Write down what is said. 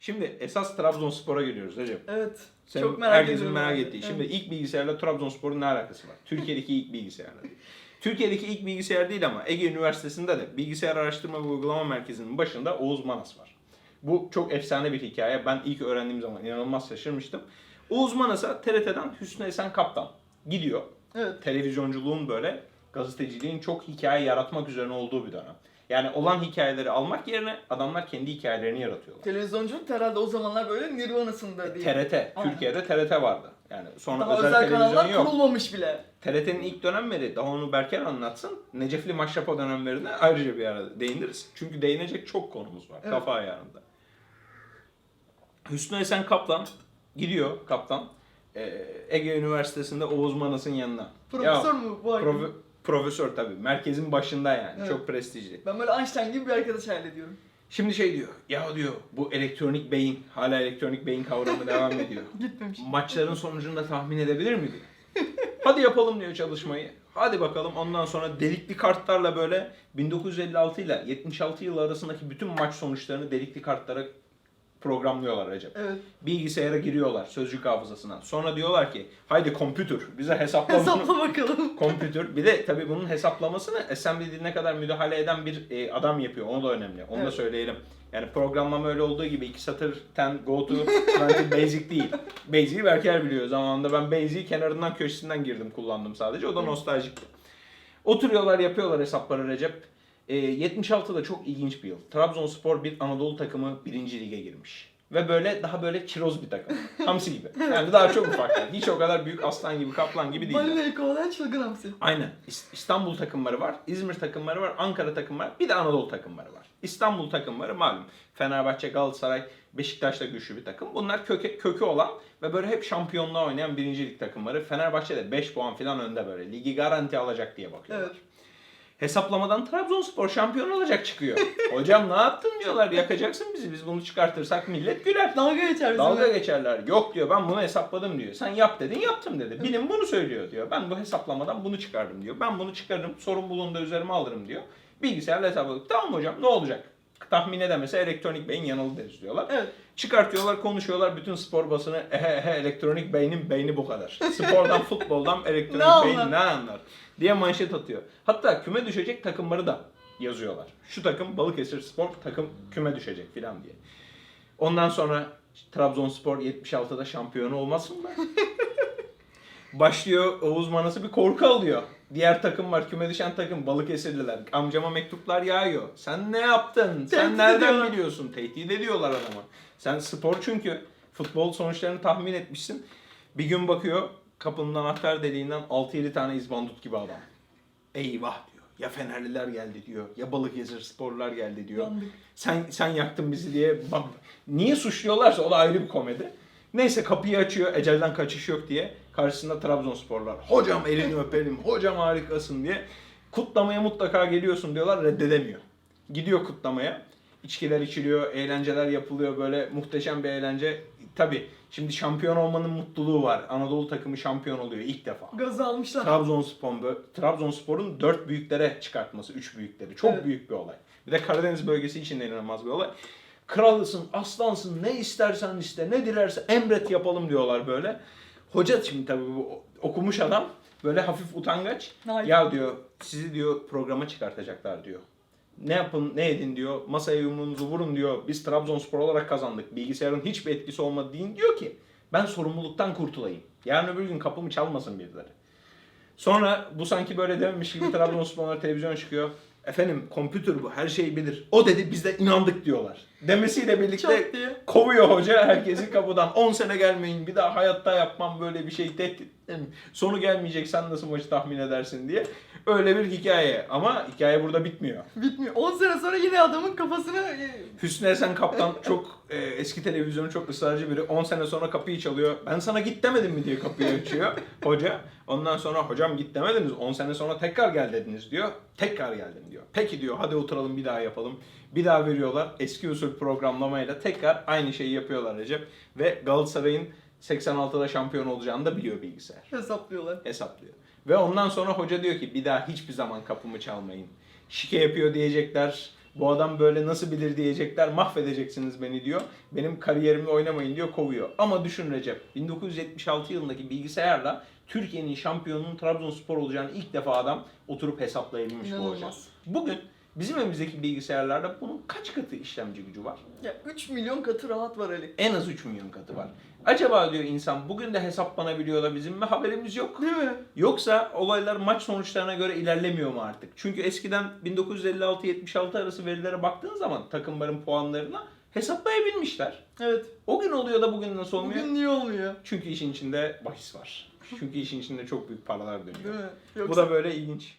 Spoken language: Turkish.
Şimdi esas Trabzonspor'a giriyoruz Recep. Evet. Senin Çok merak herkesin ediyorum merak ettiği. Şimdi Evet. ilk bilgisayarla Trabzonspor'un ne alakası var? Türkiye'deki ilk bilgisayarla değil. Türkiye'deki ilk bilgisayar değil ama Ege Üniversitesi'nde de Bilgisayar Araştırma ve Uygulama Merkezi'nin başında Oğuz Manas var. Bu çok efsane bir hikaye. Ben ilk öğrendiğim zaman inanılmaz şaşırmıştım. Oğuz Manas'a TRT'den Hüsnü Esen Kaptan gidiyor. Evet. Televizyonculuğun böyle gazeteciliğin çok hikaye yaratmak üzerine olduğu bir dönem. Yani olan hikayeleri almak yerine adamlar kendi hikayelerini yaratıyorlar. Televizyonculuk herhalde o zamanlar böyle Nirvana'sında değil. TRT, Aynen. Türkiye'de TRT vardı. Yani sonra Daha özel, özel, kanallar yok. kurulmamış bile. TRT'nin ilk dönemleri daha onu Berker anlatsın. Necefli Maşrapa dönemlerine ayrıca bir ara değiniriz. Çünkü değinecek çok konumuz var Evet. kafa ayarında. Hüsnü Esen Kaplan gidiyor kaptan. Ee, Ege Üniversitesi'nde Oğuz Manas'ın yanına. Profesör Ya, mü bu profe- profesör tabii. Merkezin başında yani. Evet. Çok prestijli. Ben böyle Einstein gibi bir arkadaş hayal ediyorum. Şimdi şey diyor. Ya diyor bu elektronik beyin hala elektronik beyin kavramı devam ediyor. Gitmemiş. Maçların sonucunu da tahmin edebilir mi diyor. Hadi yapalım diyor çalışmayı. Hadi bakalım ondan sonra delikli kartlarla böyle 1956 ile 76 yılı arasındaki bütün maç sonuçlarını delikli kartlara programlıyorlar Recep. Evet. Bilgisayara giriyorlar sözcük hafızasına. Sonra diyorlar ki haydi kompütür bize hesapla bunu. Hesapla bakalım. Kompütür. Bir de tabii bunun hesaplamasını assembly diline kadar müdahale eden bir e, adam yapıyor. Onu da önemli. Onu da Evet. söyleyelim. Yani programlama öyle olduğu gibi iki satır ten go to basic değil. Basic'i Berker biliyor. Zamanında ben Basic'i kenarından köşesinden girdim kullandım sadece. O da nostaljikti. Oturuyorlar yapıyorlar hesapları Recep. E, 76'da çok ilginç bir yıl. Trabzonspor bir Anadolu takımı birinci lige girmiş. Ve böyle daha böyle kiroz bir takım. Hamsi gibi. Yani daha çok ufaklar. Hiç o kadar büyük aslan gibi kaplan gibi değil. Balinayı kovalayan çılgın hamsi. Aynen. İs- İstanbul takımları var, İzmir takımları var, Ankara takımları var, bir de Anadolu takımları var. İstanbul takımları malum Fenerbahçe, Galatasaray, Beşiktaş da güçlü bir takım. Bunlar köke, kökü olan ve böyle hep şampiyonluğa oynayan birincilik takımları. Fenerbahçe de 5 puan falan önde böyle. Ligi garanti alacak diye bakıyorlar. Evet. Hesaplamadan Trabzonspor şampiyon olacak çıkıyor. Hocam ne yaptın diyorlar yakacaksın bizi biz bunu çıkartırsak millet güler. Dalga geçer Dalga bizimle. geçerler. Yok diyor ben bunu hesapladım diyor. Sen yap dedin yaptım dedi. Bilim bunu söylüyor diyor. Ben bu hesaplamadan bunu çıkardım diyor. Ben bunu çıkarırım sorumluluğunu da üzerime alırım diyor. Bilgisayarla hesapladık. Tamam hocam ne olacak? Tahmin edemese elektronik beyin yanıldı deriz diyorlar. Evet. Çıkartıyorlar konuşuyorlar bütün spor basını ehe ehe elektronik beynin beyni bu kadar. Spordan futboldan elektronik Ne beyin anlar? ne anlar diye manşet atıyor. Hatta küme düşecek takımları da yazıyorlar. Şu takım Balıkesir Spor takım küme düşecek filan diye. Ondan sonra Trabzonspor 76'da şampiyonu olmasın mı? Başlıyor Oğuz Manas'ı bir korku alıyor. Diğer takım var küme düşen takım Balıkesirliler. Amcama mektuplar yağıyor. Sen ne yaptın? Sen Tehdit nereden ediyorlar. biliyorsun? Tehdit ediyorlar adama. Sen spor çünkü futbol sonuçlarını tahmin etmişsin. Bir gün bakıyor kapının anahtar deliğinden 6-7 tane izbandut gibi adam. Eyvah diyor. Ya Fenerliler geldi diyor. Ya Balıkesir sporlar geldi diyor. Yandık. Sen sen yaktın bizi diye. Bak, niye suçluyorlarsa o da ayrı bir komedi. Neyse kapıyı açıyor. Ecelden kaçış yok diye. Karşısında Trabzonsporlar. Hocam elini öpelim. Hocam harikasın diye. Kutlamaya mutlaka geliyorsun diyorlar. Reddedemiyor. Gidiyor kutlamaya. İçkiler içiliyor, eğlenceler yapılıyor böyle muhteşem bir eğlence. Tabi şimdi şampiyon olmanın mutluluğu var. Anadolu takımı şampiyon oluyor ilk defa. Gazı almışlar. Trabzonspor, Trabzonspor'un dört büyüklere çıkartması, üç büyükleri. Çok Evet. büyük bir olay. Bir de Karadeniz bölgesi için de inanılmaz bir olay. Kralısın, aslansın, ne istersen iste, ne dilerse emret yapalım diyorlar böyle. Hoca şimdi tabii bu okumuş adam böyle hafif utangaç. Hayır. Ya diyor sizi diyor programa çıkartacaklar diyor. Ne yapın, ne edin diyor. Masaya yumruğunuzu vurun diyor. Biz Trabzonspor olarak kazandık. Bilgisayarın hiçbir etkisi olmadı deyin diyor ki ben sorumluluktan kurtulayım. Yarın öbür gün kapımı çalmasın birileri. Sonra bu sanki böyle dememiş gibi Trabzonsporlar televizyon çıkıyor. Efendim kompütür bu her şeyi bilir. O dedi biz de inandık diyorlar. Demesiyle birlikte kovuyor hoca herkesi kapıdan. 10 sene gelmeyin bir daha hayatta yapmam böyle bir şey tehdit. Sonu gelmeyecek sen nasıl maçı tahmin edersin diye. Öyle bir hikaye ama hikaye burada bitmiyor. Bitmiyor. 10 sene sonra yine adamın kafasını e, Hüsnü Esen kaptan çok e, eski televizyonu çok ısrarcı biri. 10 sene sonra kapıyı çalıyor. Ben sana git demedim mi diye kapıyı açıyor hoca. Ondan sonra hocam git demediniz. 10 sene sonra tekrar gel dediniz diyor. Tekrar geldim diyor. Peki diyor hadi oturalım bir daha yapalım. Bir daha veriyorlar. Eski usul programlamayla tekrar aynı şeyi yapıyorlar Recep. Ve Galatasaray'ın 86'da şampiyon olacağını da biliyor bilgisayar hesaplıyorlar. hesaplıyor. Ve ondan sonra hoca diyor ki bir daha hiçbir zaman kapımı çalmayın. Şike yapıyor diyecekler. Bu adam böyle nasıl bilir diyecekler mahvedeceksiniz beni diyor. Benim kariyerimi oynamayın diyor kovuyor. Ama düşün Recep 1976 yılındaki bilgisayarla Türkiye'nin şampiyonunun Trabzonspor olacağını ilk defa adam oturup hesaplayabilmiş bu hoca. İnanılmaz. Bugün bizim evimizdeki bilgisayarlarda bunun kaç katı işlemci gücü var? Ya 3 milyon katı rahat var Ali. En az 3 milyon katı var. Acaba diyor insan bugün de hesaplanabiliyor da bizim mi haberimiz yok? Değil mi? Yoksa olaylar maç sonuçlarına göre ilerlemiyor mu artık? Çünkü eskiden 1956-76 arası verilere baktığın zaman takımların puanlarına hesaplayabilmişler. Evet. O gün oluyor da bugün nasıl olmuyor? Bugün niye olmuyor? Çünkü işin içinde bahis var. Çünkü işin içinde çok büyük paralar dönüyor. Değil mi? Bu Yoksa da böyle ilginç.